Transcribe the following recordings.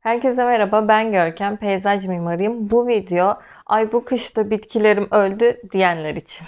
Herkese merhaba, ben Görkem, peyzaj mimarıyım. Bu video, ay bu kışta bitkilerim öldü diyenler için.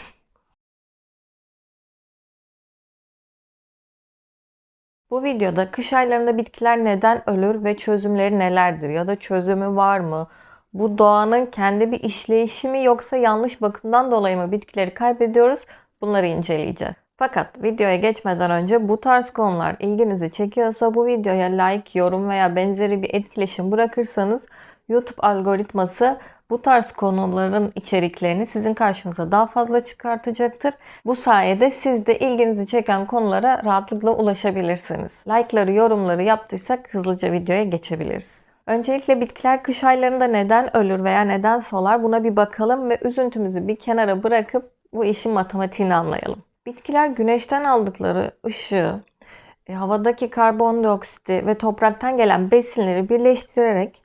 Bu videoda kış aylarında bitkiler neden ölür ve çözümleri nelerdir ya da çözümü var mı? Bu doğanın kendi bir işleyişi mi yoksa yanlış bakımdan dolayı mı bitkileri kaybediyoruz? Bunları inceleyeceğiz. Fakat videoya geçmeden önce bu tarz konular ilginizi çekiyorsa bu videoya like, yorum veya benzeri bir etkileşim bırakırsanız YouTube algoritması bu tarz konuların içeriklerini sizin karşınıza daha fazla çıkartacaktır. Bu sayede siz de ilginizi çeken konulara rahatlıkla ulaşabilirsiniz. Like'ları, yorumları yaptıysak hızlıca videoya geçebiliriz. Öncelikle bitkiler kış aylarında neden ölür veya neden solar buna bir bakalım ve üzüntümüzü bir kenara bırakıp bu işin matematiğini anlayalım. Bitkiler güneşten aldıkları ışığı, e, havadaki karbondioksiti ve topraktan gelen besinleri birleştirerek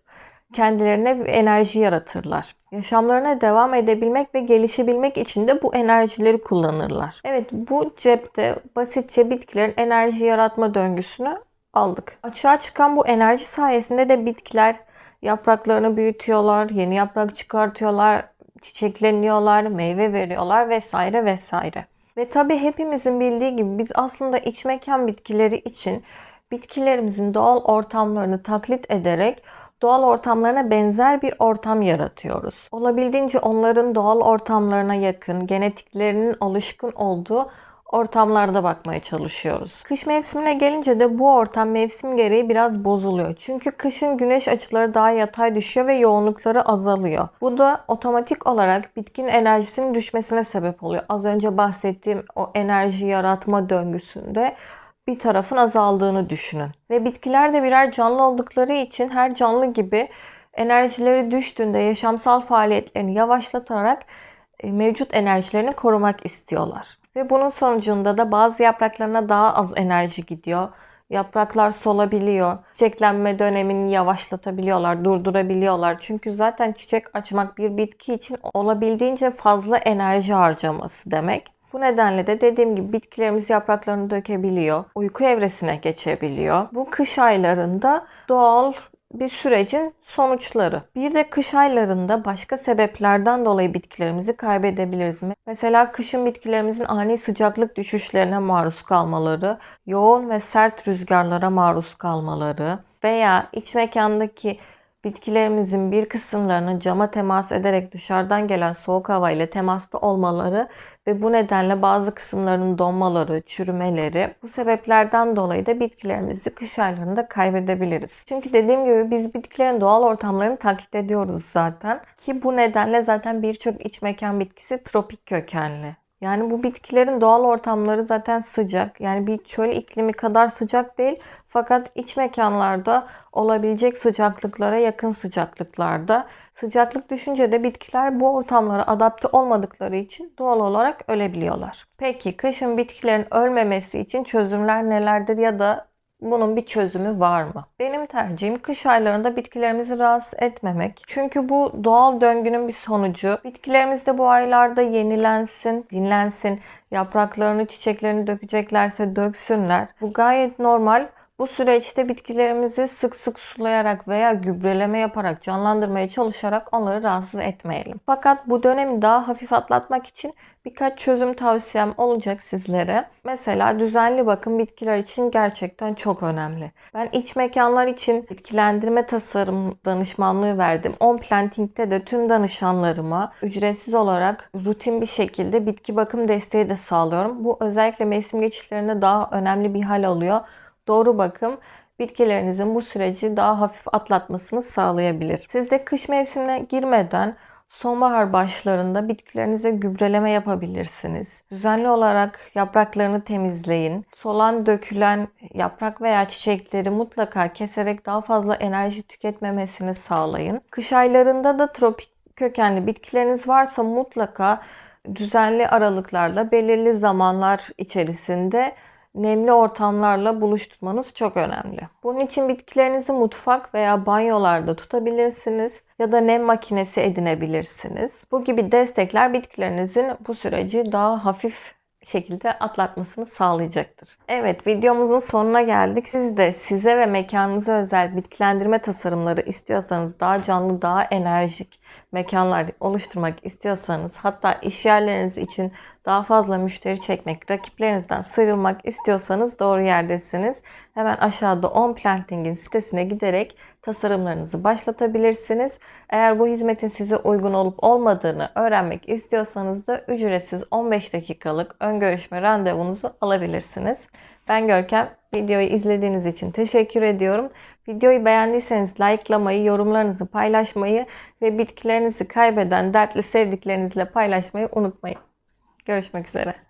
kendilerine bir enerji yaratırlar. Yaşamlarına devam edebilmek ve gelişebilmek için de bu enerjileri kullanırlar. Evet bu cepte basitçe bitkilerin enerji yaratma döngüsünü aldık. Açığa çıkan bu enerji sayesinde de bitkiler yapraklarını büyütüyorlar, yeni yaprak çıkartıyorlar, çiçekleniyorlar, meyve veriyorlar vesaire vesaire. Ve tabii hepimizin bildiği gibi biz aslında iç mekan bitkileri için bitkilerimizin doğal ortamlarını taklit ederek doğal ortamlarına benzer bir ortam yaratıyoruz. Olabildiğince onların doğal ortamlarına yakın, genetiklerinin alışkın olduğu ortamlarda bakmaya çalışıyoruz. Kış mevsimine gelince de bu ortam mevsim gereği biraz bozuluyor. Çünkü kışın güneş açıları daha yatay düşüyor ve yoğunlukları azalıyor. Bu da otomatik olarak bitkinin enerjisinin düşmesine sebep oluyor. Az önce bahsettiğim o enerji yaratma döngüsünde bir tarafın azaldığını düşünün. Ve bitkiler de birer canlı oldukları için her canlı gibi enerjileri düştüğünde yaşamsal faaliyetlerini yavaşlatarak e, mevcut enerjilerini korumak istiyorlar. Ve bunun sonucunda da bazı yapraklarına daha az enerji gidiyor. Yapraklar solabiliyor. Çiçeklenme dönemini yavaşlatabiliyorlar, durdurabiliyorlar. Çünkü zaten çiçek açmak bir bitki için olabildiğince fazla enerji harcaması demek. Bu nedenle de dediğim gibi bitkilerimiz yapraklarını dökebiliyor. Uyku evresine geçebiliyor. Bu kış aylarında doğal bir sürecin sonuçları. Bir de kış aylarında başka sebeplerden dolayı bitkilerimizi kaybedebiliriz. Mesela kışın bitkilerimizin ani sıcaklık düşüşlerine maruz kalmaları, yoğun ve sert rüzgarlara maruz kalmaları veya iç mekandaki bitkilerimizin bir kısımlarının cama temas ederek dışarıdan gelen soğuk hava ile temasta olmaları ve bu nedenle bazı kısımlarının donmaları, çürümeleri bu sebeplerden dolayı da bitkilerimizi kış aylarında kaybedebiliriz. Çünkü dediğim gibi biz bitkilerin doğal ortamlarını taklit ediyoruz zaten ki bu nedenle zaten birçok iç mekan bitkisi tropik kökenli. Yani bu bitkilerin doğal ortamları zaten sıcak. Yani bir çöl iklimi kadar sıcak değil. Fakat iç mekanlarda olabilecek sıcaklıklara yakın sıcaklıklarda. Sıcaklık düşünce de bitkiler bu ortamlara adapte olmadıkları için doğal olarak ölebiliyorlar. Peki kışın bitkilerin ölmemesi için çözümler nelerdir ya da bunun bir çözümü var mı? Benim tercihim kış aylarında bitkilerimizi rahatsız etmemek. Çünkü bu doğal döngünün bir sonucu. Bitkilerimiz de bu aylarda yenilensin, dinlensin. Yapraklarını, çiçeklerini dökeceklerse döksünler. Bu gayet normal. Bu süreçte bitkilerimizi sık sık sulayarak veya gübreleme yaparak canlandırmaya çalışarak onları rahatsız etmeyelim. Fakat bu dönemi daha hafif atlatmak için birkaç çözüm tavsiyem olacak sizlere. Mesela düzenli bakım bitkiler için gerçekten çok önemli. Ben iç mekanlar için bitkilendirme tasarım danışmanlığı verdim. On Planting'de de tüm danışanlarıma ücretsiz olarak rutin bir şekilde bitki bakım desteği de sağlıyorum. Bu özellikle mevsim geçişlerinde daha önemli bir hal alıyor doğru bakım bitkilerinizin bu süreci daha hafif atlatmasını sağlayabilir. Siz de kış mevsimine girmeden sonbahar başlarında bitkilerinize gübreleme yapabilirsiniz. Düzenli olarak yapraklarını temizleyin. Solan dökülen yaprak veya çiçekleri mutlaka keserek daha fazla enerji tüketmemesini sağlayın. Kış aylarında da tropik kökenli bitkileriniz varsa mutlaka düzenli aralıklarla belirli zamanlar içerisinde nemli ortamlarla buluşturmanız çok önemli. Bunun için bitkilerinizi mutfak veya banyolarda tutabilirsiniz ya da nem makinesi edinebilirsiniz. Bu gibi destekler bitkilerinizin bu süreci daha hafif şekilde atlatmasını sağlayacaktır. Evet videomuzun sonuna geldik. Siz de size ve mekanınıza özel bitkilendirme tasarımları istiyorsanız daha canlı, daha enerjik mekanlar oluşturmak istiyorsanız hatta iş yerleriniz için daha fazla müşteri çekmek, rakiplerinizden sıyrılmak istiyorsanız doğru yerdesiniz. Hemen aşağıda On Planting'in sitesine giderek tasarımlarınızı başlatabilirsiniz. Eğer bu hizmetin size uygun olup olmadığını öğrenmek istiyorsanız da ücretsiz 15 dakikalık ön görüşme randevunuzu alabilirsiniz. Ben Görkem. Videoyu izlediğiniz için teşekkür ediyorum. Videoyu beğendiyseniz likelamayı, yorumlarınızı paylaşmayı ve bitkilerinizi kaybeden dertli sevdiklerinizle paylaşmayı unutmayın. Görüşmek üzere.